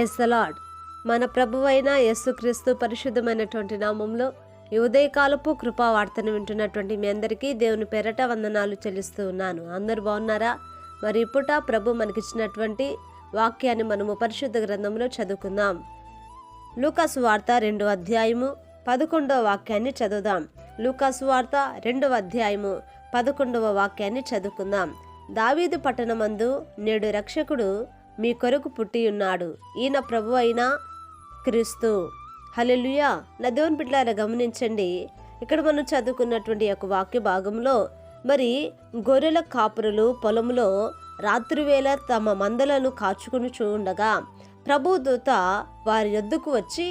Praise the lord మన ప్రభువైన యేసుక్రీస్తు పరిశుద్ధమైనటువంటి నామంలో ఈ ఉదయకాలపు కృపా వార్తను వింటున్నటువంటి మీ అందరికీ దేవుని పెరట వందనాలు చెల్లిస్తూ ఉన్నాను. అందరు బాగున్నారా? మరి ఇప్పుట ప్రభు మనకిచ్చినటువంటి వాక్యాన్ని మనము పరిశుద్ధ గ్రంథంలో చదువుకుందాం. లూకాసు వార్త రెండో అధ్యాయము పదకొండవ వాక్యాన్ని చదువుదాం. లూకాసు వార్త రెండవ అధ్యాయము పదకొండవ వాక్యాన్ని చదువుకుందాం. దావీదు పట్టణమందు నేడు రక్షకుడు మీ కొరకు పుట్టి ఉన్నాడు. ఈయన ప్రభు అయిన క్రీస్తు. హలెలుయా నా దేవుని బిడ్డలారా గమనించండి. ఇక్కడ మనం చదువుకున్నటువంటి యొక్క వాక్య భాగంలో మరి గొర్రెల కాపురులు పొలంలో రాత్రివేళ తమ మందలను కాచుకుని చూడగా ప్రభు దూత వారి యొద్దకు వచ్చి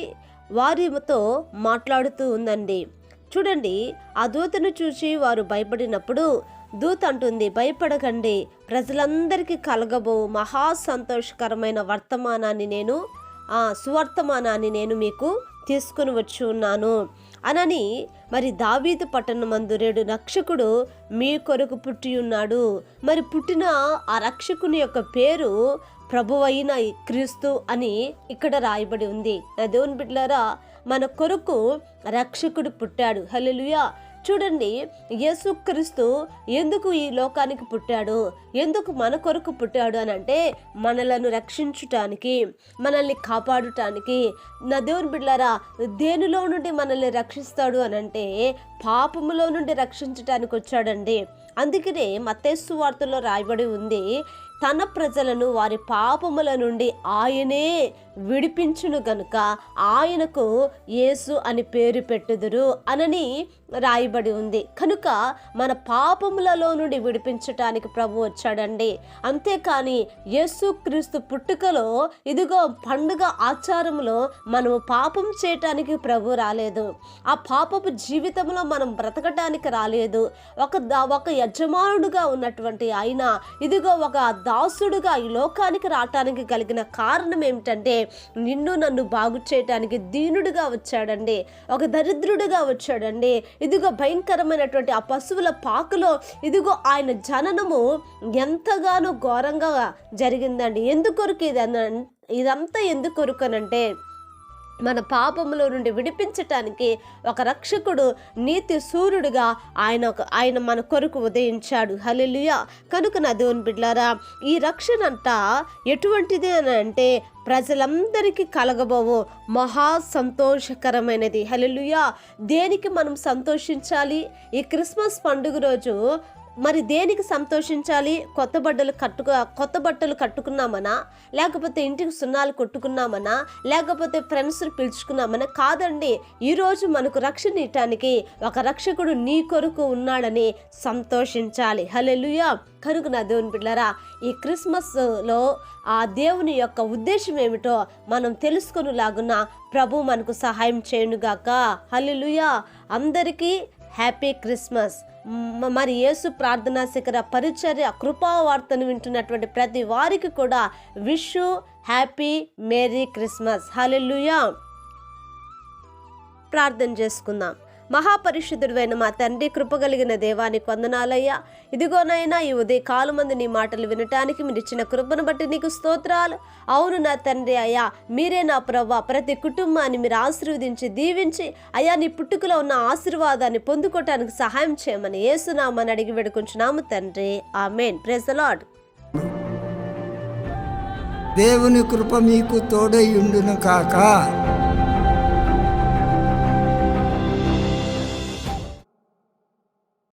వారితో మాట్లాడుతూ ఉందండి. చూడండి ఆ దూతను చూసి వారు భయపడినప్పుడు దూత్ అంటుంది భయపడకండి. ప్రజలందరికీ కలగబో మహా సంతోషకరమైన వర్తమానాన్ని నేను ఆ సువర్తమానాన్ని నేను మీకు తీసుకుని వచ్చి ఉన్నాను. అనని మరి దావీదు పట్టణమందు రేడు రక్షకుడు మీ కొరకు పుట్టి ఉన్నాడు. మరి పుట్టిన ఆ రక్షకుని యొక్క పేరు ప్రభువైన క్రీస్తు అని ఇక్కడ రాయబడి ఉంది. దేవుని బిడ్డలారా మన కొరకు రక్షకుడు పుట్టాడు. హల్లెలూయా. చూడండి యేసుక్రీస్తు ఎందుకు ఈ లోకానికి పుట్టాడు? ఎందుకు మన కొరకు పుట్టాడు అని అంటే మనలను రక్షించుటానికి మనల్ని కాపాడుటానికి. నా దేవుని బిడ్డారా దేనిలో నుండి మనల్ని రక్షిస్తాడు అని అంటే పాపములో నుండి రక్షించటానికి వచ్చాడండి. అందుకనే మత్తేసు వార్తలో రాయబడి ఉంది తన ప్రజలను వారి పాపముల నుండి ఆయనే విడిపించును గనుక ఆయనకు యేసు అని పేరు పెట్టుదురు అనని రాయబడి ఉంది. కనుక మన పాపములలో నుండి విడిపించటానికి ప్రభు వచ్చాడండి. అంతేకాని యేసుక్రీస్తు పుట్టుకలో ఇదిగో పండుగ ఆచారంలో మనము పాపం చేయటానికి ప్రభు రాలేదు. ఆ పాపపు జీవితంలో మనం బ్రతకటానికి రాలేదు. ఒక ఒక యజమానుడుగా ఉన్నటువంటి ఆయన ఇదిగో ఒక దాసుడుగా ఈ లోకానికి రావటానికి కలిగిన కారణం ఏమిటంటే నిన్ను నన్ను బాగు చేయటానికి దీనుడుగా వచ్చాడండి. ఒక దరిద్రుడుగా వచ్చాడండి. ఇదిగో భయంకరమైనటువంటి ఆ పశువుల పాకలో ఇదిగో ఆయన జననము ఎంతగానో ఘోరంగా జరిగిందండి. ఎందుకొరకు ఇది ఇదంతా ఇదంతా ఎందుకొరకనంటే మన పాపములో నుండి విడిపించటానికి ఒక రక్షకుడు నీతి సూర్యుడుగా ఆయన ఒక ఆయన మన కొరకు ఉదయించాడు. హల్లెలూయా. కనుక నా దేవుని బిడ్లారా ఈ రక్షణ అంట ఎటువంటిది అని అంటే ప్రజలందరికీ కలగబోవు మహా సంతోషకరమైనది. హల్లెలూయా. దేనికి మనం సంతోషించాలి? ఈ క్రిస్మస్ పండుగ రోజు మరి దేనికి సంతోషించాలి? కొత్త బట్టలు కట్టుకు కొత్త బట్టలు కట్టుకున్నామనా? లేకపోతే ఇంటికి సున్నాలు కొట్టుకున్నామనా? లేకపోతే ఫ్రెండ్స్ని పిలుచుకున్నామనా? కాదండి ఈరోజు మనకు రక్షణ ఇవ్వటానికి ఒక రక్షకుడు నీ కొరకు ఉన్నాడని సంతోషించాలి. హలెలుయా కనుక నా దేవుని బిడ్డారా ఈ క్రిస్మస్లో ఆ దేవుని యొక్క ఉద్దేశం ఏమిటో మనం తెలుసుకునేలాగున ప్రభు మనకు సహాయం చేయనుగాక. హలెలుయా అందరికీ హ్యాపీ క్రిస్మస్! మరి యేసు ప్రార్థనా శిఖర పరిచర్య కృపావార్తను వింటున్నటువంటి ప్రతి వారికి కూడా wish happy merry Christmas. Hallelujah. ప్రార్థన చేసుకుందాం. మహాపరిశుద్ధుడైన మా తండ్రి కృపగలిగిన దేవానికి వందనాలయ్యా. ఇదిగోనైనా ఈ ఉదయ కాలు మంది నీ మాటలు వినటానికి మీరు ఇచ్చిన కృపను బట్టి నీకు స్తోత్రాలు. అవును నా తండ్రి అయ్యా మీరే నా ప్రవ్వ. ప్రతి కుటుంబాన్ని మీరు ఆశీర్వదించి దీవించి అయ్యా నీ పుట్టుకలో ఉన్న ఆశీర్వాదాన్ని పొందుకోవటానికి సహాయం చేయమని ఏసునామని అడిగి వేడుకుంటున్నాము తండ్రి. ఆ ప్రెస్ లాడ్ దేవుని కృప మీకు తోడై ఉండును కాక.